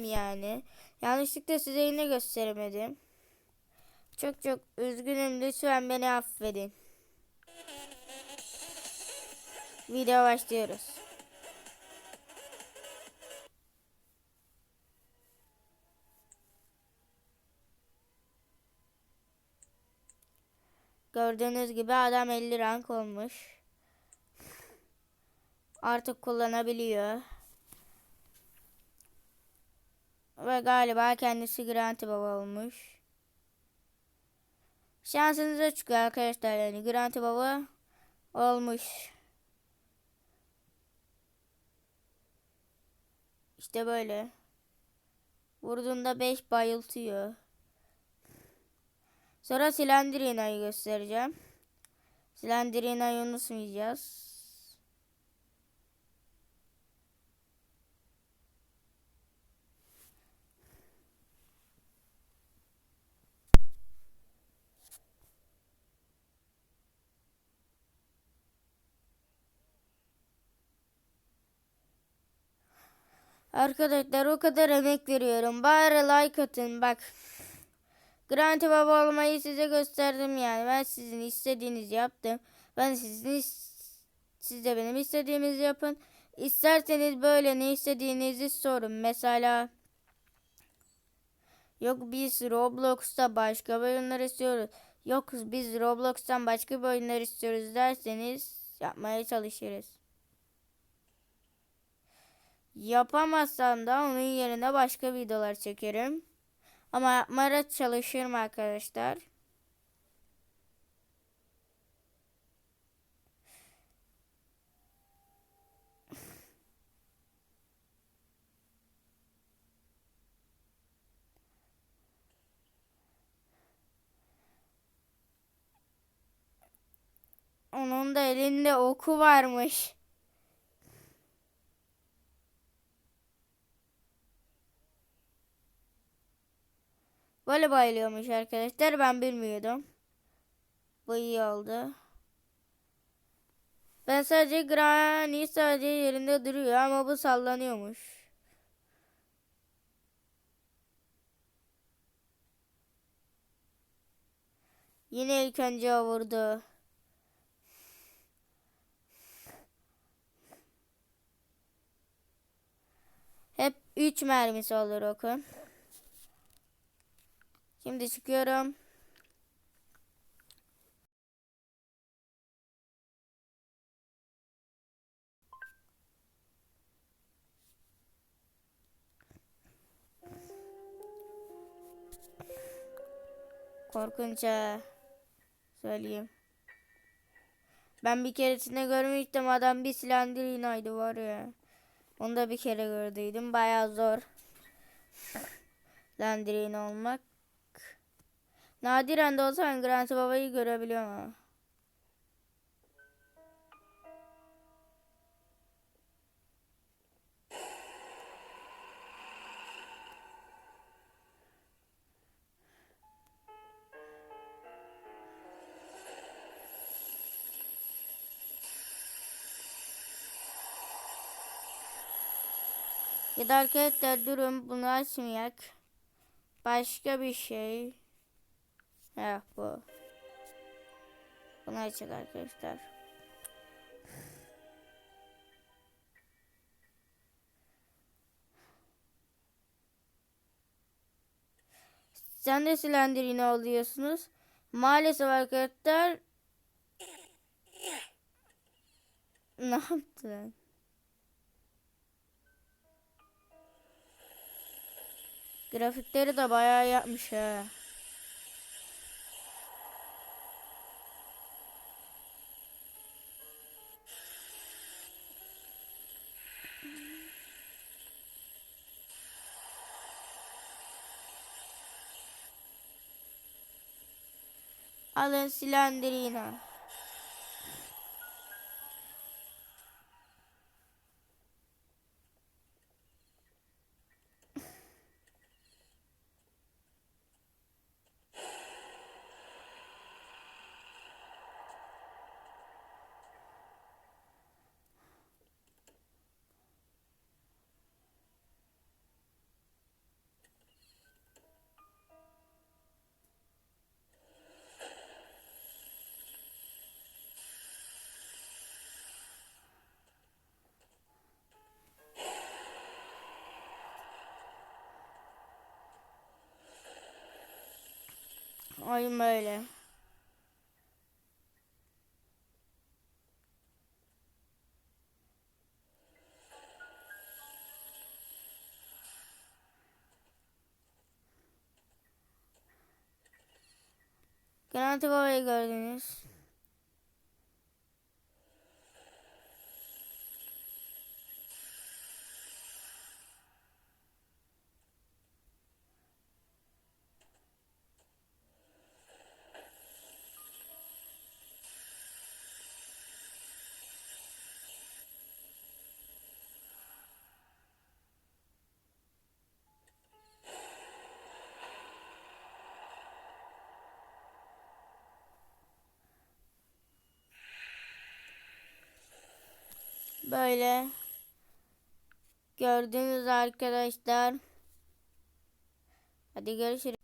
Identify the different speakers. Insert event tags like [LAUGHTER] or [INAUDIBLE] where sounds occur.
Speaker 1: yani. Yanlışlıkla size yine gösteremedim. Çok çok üzgünüm. Lütfen beni affedin. Video başlıyoruz. Gördüğünüz gibi adam 50 rank olmuş. Artık kullanabiliyor. Ve galiba kendisi Grant Baba olmuş. Şansınıza çıkıyor arkadaşlar yani Grant Baba olmuş. İşte böyle. Vurduğunda 5 bayıltıyor. Sonra Slendrina'yı göstereceğim. Slendrina'yı unutmayacağız. Arkadaşlar o kadar emek veriyorum. Bari like atın bak. Grant Baba olmayı size gösterdim yani. Ben sizin istediğinizi yaptım. Ben sizin siz de benim istediğimizi yapın. İsterseniz böyle ne istediğinizi sorun. Mesela yok biz Roblox'ta başka oyunlar istiyoruz. Yok biz Roblox'tan başka oyunlar istiyoruz derseniz yapmaya çalışırız. Yapamazsam da onun yerine başka videolar çekerim. Ama yapmaya çalışırım arkadaşlar. Onun da elinde oku varmış. Böyle bayılıyormuş arkadaşlar. Ben bilmiyordum. Bu iyi oldu. Ben sadece Granny sadece yerinde duruyor ama bu sallanıyormuş. Yine ilk önce o vurdu. Hep 3 mermisi olur okun. Şimdi çıkıyorum. Korkunca söyleyeyim. Ben bir keresinde görmüştüm adam bir silendirinaydı var ya. Onu da bir kere gördüydüm. Bayağı zor. [LAUGHS] Landirin olmak. Nadiren de olsa ben Grant Baba'yı görebiliyorum ama. Ya da arkadaşlar durun bunu açmayak. Başka bir şey. Heh bu. Bunu açacak arkadaşlar. Sen de silendirini alıyorsunuz. Maalesef arkadaşlar ne yaptın? Grafikleri de bayağı yapmış ha. Alın silendirina. Oyun böyle. Garanti babayı gördünüz. Böyle gördünüz arkadaşlar. Hadi görüşürüz.